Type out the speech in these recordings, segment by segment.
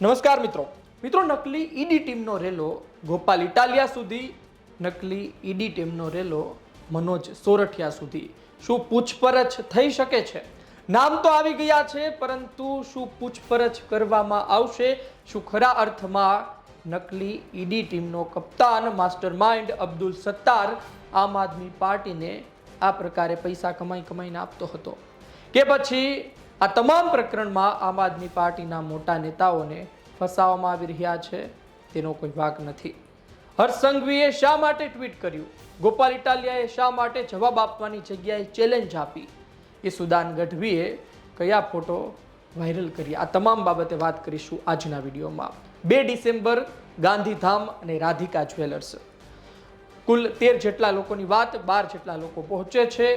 નમસ્કાર મિત્રો. મિત્રો, નકલી ઈડી ટીમનો રેલો ગોપાલ ઇટાલિયા સુધી, નકલી ઈડી ટીમનો રેલો મનોજ સોરઠિયા સુધી. શું પૂછપરછ થઈ શકે છે? નામ તો આવી ગયા છે, પરંતુ શું પૂછપરછ કરવામાં આવશે? શું ખરા અર્થમાં નકલી ઈડી ટીમનો કપ્તાન માસ્ટર માઇન્ડ અબ્દુલ સત્તાર આમ આદમી પાર્ટીને આ પ્રકારે પૈસા કમાઈ કમાઈને આપતો હતો? કે પછી આ તમામ પ્રકરણમાં આમ આદમી પાર્ટીના મોટા નેતાઓને ફસાવવામાં આવી રહ્યા છે, તેનો કોઈ વાક નથી. હર્ષ સંઘવીએ શા માટે ટ્વીટ કર્યું? ગોપાલ ઇટાલિયાએ શા માટે જવાબ આપવાની જગ્યાએ ચેલેન્જ આપી? એ સુદાન ગઢવીએ કયા ફોટો વાયરલ કરી આ તમામ બાબતે વાત કરીશું આજના વિડીયોમાં. બે ડિસેમ્બર, ગાંધીધામ અને રાધિકા જ્વેલર્સ. કુલ તેર જેટલા લોકોની વાત બાર જેટલા લોકો પહોંચે છે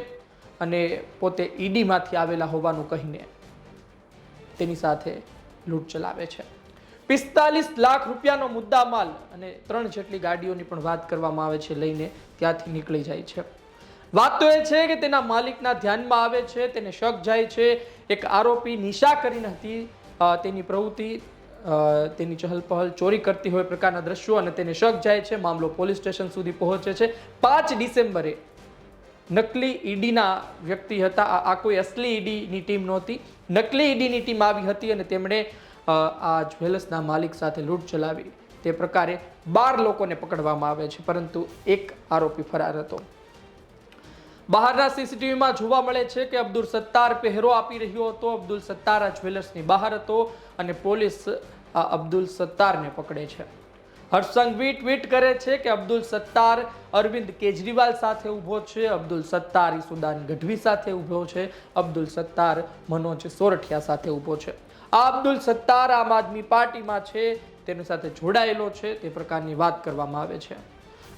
અને પોતે ઈડીમાંથી આવેલા હોવાનું કહીને તેની સાથે લૂંટ ચલાવે છે. પિસ્તાલીસ લાખ રૂપિયાનો મુદ્દા માલ અને ત્રણ જેટલી ગાડીઓની પણ વાત કરવામાં આવે છે લઈને ત્યાંથી નીકળી જાય છે. વાત તો એ છે કે તેના માલિકના ધ્યાનમાં આવે છે, તેને શક જાય છે. એક આરોપી નિશા કરીને હતી તેની પ્રવૃત્તિ તેની ચહલ પહલ ચોરી કરતી હોય પ્રકારના દ્રશ્યો અને તેને શક જાય છે. મામલો પોલીસ સ્ટેશન સુધી પહોંચે છે. પાંચ ડિસેમ્બરે નકલી ઈડીના વ્યક્તિ હતા. આ- કોઈ અસલી ઈડીની ટીમ નહોતી. નકલી ઈડીની ટીમ આવી હતી અને તેમણે આ જ્વેલર્સના માલિક સાથે લૂંટ ચલાવી. તે પ્રકારે બાર લોકોને પકડવામાં આવે છે, પરંતુ એક આરોપી ફરાર હતો. બહારના સીસીટીવીમાં જોવા મળે છે કે અબ્દુલ સત્તાર પહેરો આપી રહ્યો હતો. અબ્દુલ સત્તાર આ જ્વેલર્સની બહાર હતો અને પોલીસ આ અબ્દુલ સત્તારને પકડે છે. હર્ષ સંઘવી ટ્વીટ કરે છે કે અબ્દુલ સત્તાર અરવિંદ કેજરીવાલ સાથે ઊભો છે, અબ્દુલ સત્તાર ઈસુદાન ગઢવી સાથે ઊભો છે, અબ્દુલ સત્તાર મનોજ સોરઠિયા સાથે ઊભો છે. આ અબ્દુલ સત્તાર આમ આદમી પાર્ટીમાં છે, તેની સાથે જોડાયેલો છે, તે પ્રકારની વાત કરવામાં આવે છે.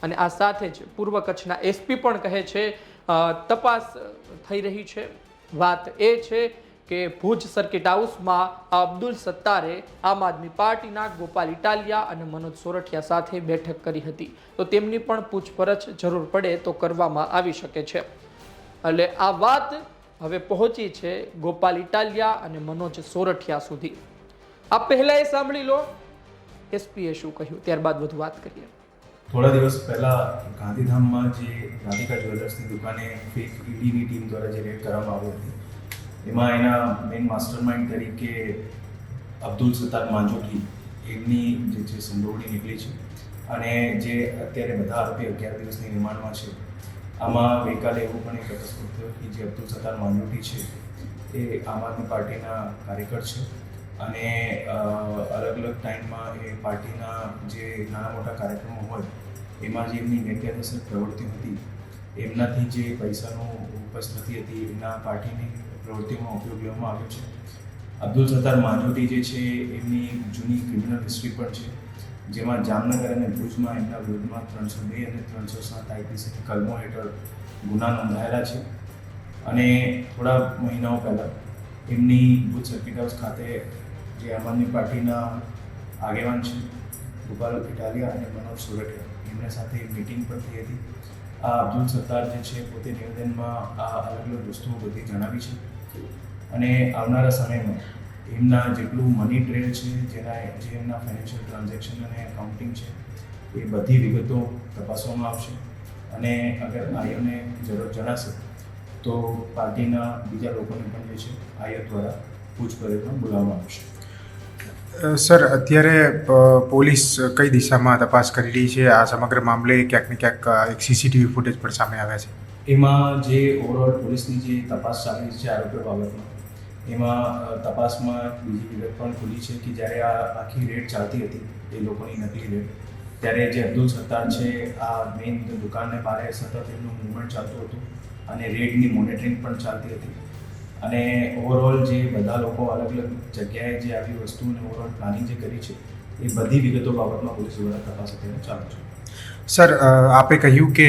અને આ સાથે જ પૂર્વ કચ્છના એસપી પણ કહે છે તપાસ થઈ રહી છે. વાત એ છે કે ભુજ સર્કિટ હાઉસમાં અબ્દુલ સત્તારે આમ આદમી પાર્ટીના ગોપાલ ઇટાલિયા અને મનોજ સોરઠિયા સાથે બેઠક કરી હતી. તો તેમની પણ પૂછપરછ જરૂર પડે તો કરવામાં આવી શકે છે. એટલે આ વાત હવે પહોંચી છે ગોપાલ ઇટાલિયા અને મનોજ સોરઠિયા સુધી. આ પહેલા એ સાંભળી લો. એસપીએ શું કહ્યું? ત્યારબાદ વધુ વાત કરીએ. થોડા દિવસ પહેલા ગાંધીધામમાં જે રાધિકા જ્વેલર્સની દુકાને ફેક ઈડીની ટીમ દ્વારા જે રેડ કરવામાં આવી હતી એમાં એના મેઇન માસ્ટર માઇન્ડ તરીકે અબ્દુલ સત્તાર માંજોઠી એમની જે છે સંડોવણી નીકળી છે. અને જે અત્યારે બધા આરોપી અગિયાર દિવસની રિમાન્ડમાં છે. આમાં ગઈકાલે એવું પણ એક અકસ્માત થયો કે જે અબ્દુલ સત્તાર માંજોઠી છે, એ આમ આદમી પાર્ટીના કાર્યકર છે. અને અલગ અલગ ટાઈમમાં એ પાર્ટીના જે નાના મોટા કાર્યક્રમો હોય, એમાં જે એમની ગેરકાયદેસર પ્રવૃત્તિ હતી, એમનાથી જે પૈસાનું ઉપસ્થિતિ થતી હતી, એમના પાર્ટીની પ્રવૃત્તિમાં ઉપયોગ લેવામાં આવ્યો છે. અબ્દુલ સત્તાર માંજોટી જે છે, એમની જૂની ક્રિમિનલ હિસ્ટ્રી પણ છે, જેમાં જામનગર અને ભુજમાં એમના વિરુદ્ધમાં ત્રણસો બે અને ત્રણસો સાત આઈપીસી કલમો હેઠળ ગુના નોંધાયેલા છે. અને થોડા મહિનાઓ પહેલાં એમની ભુજ સર્કિટ હાઉસ ખાતે જે આમ આદમી પાર્ટીના આગેવાન છે, ગોપાલ ઇટાલિયા અને મનોજ સોરઠિયા એમના સાથે મિટિંગ પણ થઈ હતી. આ અબ્દુલ સત્તાર જે છે, પોતે નિવેદનમાં આ અલગ અલગ વસ્તુઓ બધી જણાવી છે. અને આવનારા સમયમાં એમના જેટલું મની ટ્રેડ છે, જેના જે એમના ફાઇનાન્શિયલ ટ્રાન્ઝેક્શન અને એકાઉન્ટિંગ છે, એ બધી વિગતો તપાસવામાં આવશે. અને અગર આયોને જરૂર જણાશે, તો પાર્ટીના બીજા લોકોને પણ જે છે આયો દ્વારા પૂછપરછમાં બોલાવવામાં આવશે. સર, અત્યારે પોલીસ કઈ દિશામાં તપાસ કરી રહી છે? આ સમગ્ર મામલે ક્યાંક ને ક્યાંક એક સીસીટીવી ફૂટેજ પણ સામે આવ્યા છે. એમાં જે ઓવરઓલ પોલીસની જે તપાસ ચાલી છે આરોપીઓ બાબતમાં, એમાં તપાસમાં બીજી વિગત પણ ખુલી છે કે જ્યારે આ આખી રેડ ચાલતી હતી, એ લોકોની નકલી રેડ, ત્યારે જે અબ્દુલ સત્તાર છે, આ મેઇન દુકાનને બહાર સતત એમનું મૂવમેન્ટ ચાલતું હતું અને રેડની મોનિટરિંગ પણ ચાલતી હતી. અને ઓવરઓલ જે બધા લોકો અલગ અલગ જગ્યાએ જે આવી વસ્તુને ઓવરઓલ પ્લાનિંગ જે કરી છે, એ બધી વિગતો બાબતમાં પોલીસ દ્વારા તપાસ અત્યારે ચાલુ છે. સર આપે કહ્યું કે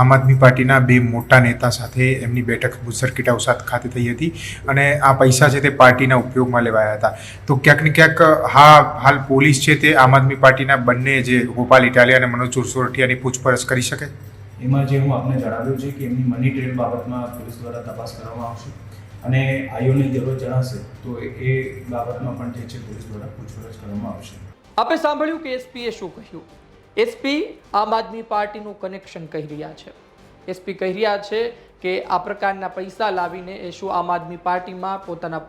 આમ આદમી પાર્ટીના બે મોટા નેતા સાથે એમની બેઠક સર્કિટ હાઉસ ખાતે થઈ હતી અને આ પૈસા છે તે પાર્ટીના ઉપયોગમાં લેવાયા હતા. તો ક્યાંક ને ક્યાંક હા હાલ પોલીસ છે તે આમ આદમી પાર્ટીના બંને જે ગોપાલ ઇટાલિયા અને મનોજ ચુરસોરઠિયાની પૂછપરછ કરી શકે? એમાં જે હું આપને જણાવ્યું છે કે એમની મની ટ્રેડ બાબતમાં પોલીસ દ્વારા તપાસ કરવામાં આવશે અને આઈઓને જરૂર જણાશે તો એ બાબતમાં પણ જે છે પોલીસ દ્વારા પૂછપરછ કરવામાં આવશે. આપે સાંભળ્યું કે એસપીએ શું કહ્યું? એસપી આમ આદમી પાર્ટીનું કનેક્શન કહી રહ્યા છે. એસપી કહી રહ્યા છે કે આ પ્રકારના પૈસા લાવીને એ શું આમ આદમી પાર્ટીમાં પોતાના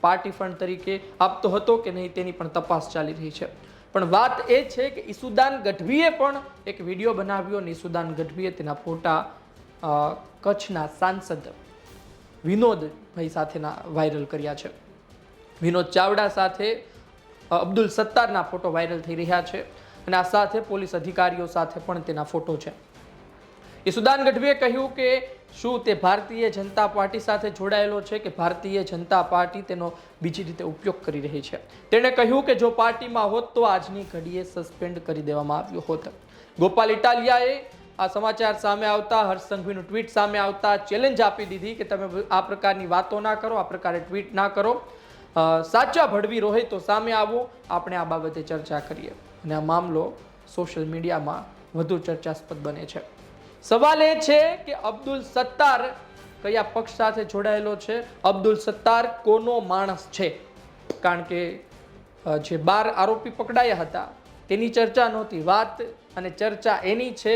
પાર્ટી ફંડ તરીકે આપતો હતો કે નહીં તેની પણ તપાસ ચાલી રહી છે. પણ વાત એ છે કે ઈસુદાન ગઢવીએ પણ એક વીડિયો બનાવ્યો અને ઈસુદાન ગઢવીએ તેના ફોટા કચ્છના સાંસદ વિનોદભાઈ સાથેના વાયરલ કર્યા છે. વિનોદ ચાવડા સાથે અબ્દુલ સત્તારના ફોટો વાયરલ થઈ રહ્યા છે. અને આ સાથે પોલીસ અધિકારીઓ સાથે પણ તેના ફોટો છે. ઈસુદાન ગઢવીએ કહ્યું કે શું તે ભારતીય જનતા પાર્ટી સાથે જોડાયેલો છે કે ભારતીય જનતા પાર્ટી તેનો બીજી રીતે ઉપયોગ કરી રહી છે? તેણે કહ્યું કે જો પાર્ટીમાં હોત તો આજની ઘડીએ સસ્પેન્ડ કરી દેવામાં આવ્યો હોત. ગોપાલ ઇટાલિયાએ આ સમાચાર સામે આવતા, હર્ષ સંઘવીનું ટ્વીટ સામે આવતા ચેલેન્જ આપી દીધી કે તમે આ પ્રકારની વાતો ના કરો, આ પ્રકારે ટ્વીટ ના કરો. સાચા ભડવી રોહિત તો સામે આવો, આપણે આ બાબતે ચર્ચા કરીએ. અને આ મામલો સોશિયલ મીડિયામાં વધુ ચર્ચાસ્પદ બને છે. સવાલ એ છે કે અબ્દુલ સત્તાર કયા પક્ષ સાથે જોડાયેલો છે? અબ્દુલ સત્તાર કોનો માણસ છે? કારણ કે જે બાર આરોપી પકડાયા હતા, તેની ચર્ચા નહોતી. વાત અને ચર્ચા એની છે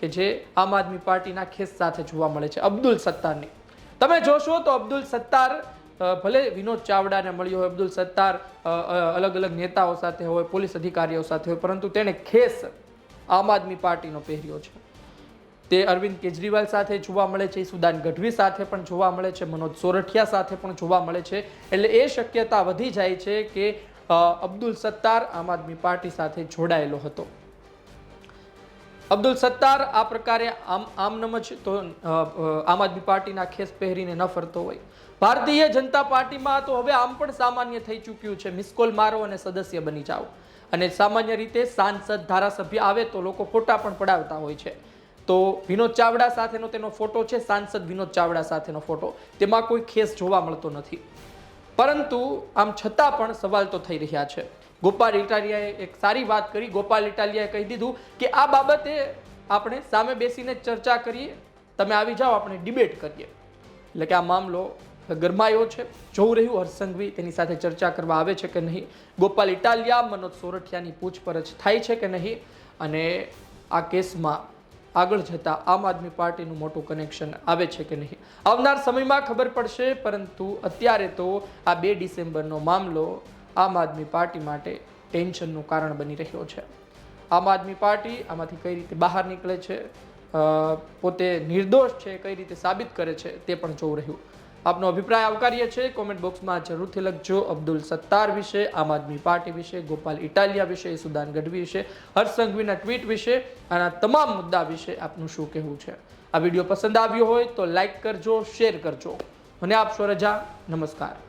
કે જે આમ આદમી પાર્ટીના ખેસ સાથે જોવા મળે છે અબ્દુલ સત્તારની. તમે જોશો તો અબ્દુલ સત્તાર ભલે વિનોદ ચાવડાને મળ્યો હોય, અબ્દુલ સત્તાર અલગ અલગ નેતાઓ સાથે હોય, પોલીસ અધિકારીઓ સાથે હોય, પરંતુ તેણે ખેસ આમ આદમી પાર્ટીનો પહેર્યો છે. તે અરવિંદ કેજરીવાલ સાથે જોવા મળે છે, સુદાન ગઢવી સાથે પણ જોવા મળે છે, મનોજ સોરઠિયા સાથે પણ જોવા મળે છે. એટલે એ શક્યતા વધી જાય છે કે અબ્દુલ સત્તાર આમ આદમી પાર્ટી સાથે જોડાયેલો હતો. અબ્દુલ સત્તાર આ પ્રકારે આમ આમનમ જ તો આમ આદમી પાર્ટીના ખેસ પહેરીને ન ફરતો હોય. ભારતીય જનતા પાર્ટીમાં તો હવે આમ પણ સામાન્ય થઈ ચૂક્યું છે. મિસકોલ મારો અને સદસ્ય બની જાઓ. અને સામાન્ય રીતે સાંસદ ધારાસભ્ય આવે તો લોકો ફોટા પણ પડાવતા હોય છે. તો વિનોદ ચાવડા સાથેનો તેનો ફોટો છે, સાંસદ વિનોદ ચાવડા સાથેનો ફોટો. તેમાં કોઈ ખેસ જોવા મળતો નથી. પરંતુ આમ છતાં પણ સવાલ તો થઈ રહ્યા છે. ગોપાલ ઇટાલિયાએ એક સારી વાત કરી. ગોપાલ ઇટાલિયાએ કહી દીધું કે આ બાબતે આપણે સામે બેસીને ચર્ચા કરીએ. તમે આવી જાઓ, આપણે ડિબેટ કરીએ. એટલે કે આ મામલો ગરમાયો છે. જોવું રહ્યું હર્ષસંઘવી તેની સાથે ચર્ચા કરવા આવે છે કે નહીં. ગોપાલ ઇટાલિયા, મનોજ સોરઠિયાની પૂછપરછ થાય છે કે નહીં? અને આ કેસમાં આગળ જતા આમ આદમી પાર્ટીનું મોટું કનેક્શન આવે છે કે નહીં? આવનાર સમયમાં ખબર પડશે, પરંતુ અત્યારે તો આ બે ડિસેમ્બરનો મામલો આમ આદમી પાર્ટી માટે ટેન્શનનું કારણ બની રહ્યો છે. આમ આદમી પાર્ટી આમાંથી કઈ રીતે બહાર નીકળે છે પોતે નિર્દોષ છે, કઈ રીતે સાબિત કરે છે તે પણ જોવું રહ્યું. આપનો અભિપ્રાય આવકાર્ય છે કોમેન્ટ બોક્સમાં જરૂરથી લખજો. અબ્દુલ સત્તાર વિશે, આમ આદમી પાર્ટી વિશે, ગોપાલ ઇટાલિયા વિશે, સુદાન ગઢવી વિશે, હર્ષ સંઘવીના ટ્વીટ વિશે, આના તમામ મુદ્દા વિશે આપનું શું કહેવું છે? આ વીડિયો પસંદ આવ્યો હોય તો લાઈક કરજો શેર કરજો. મને આપશો રજા. નમસ્કાર.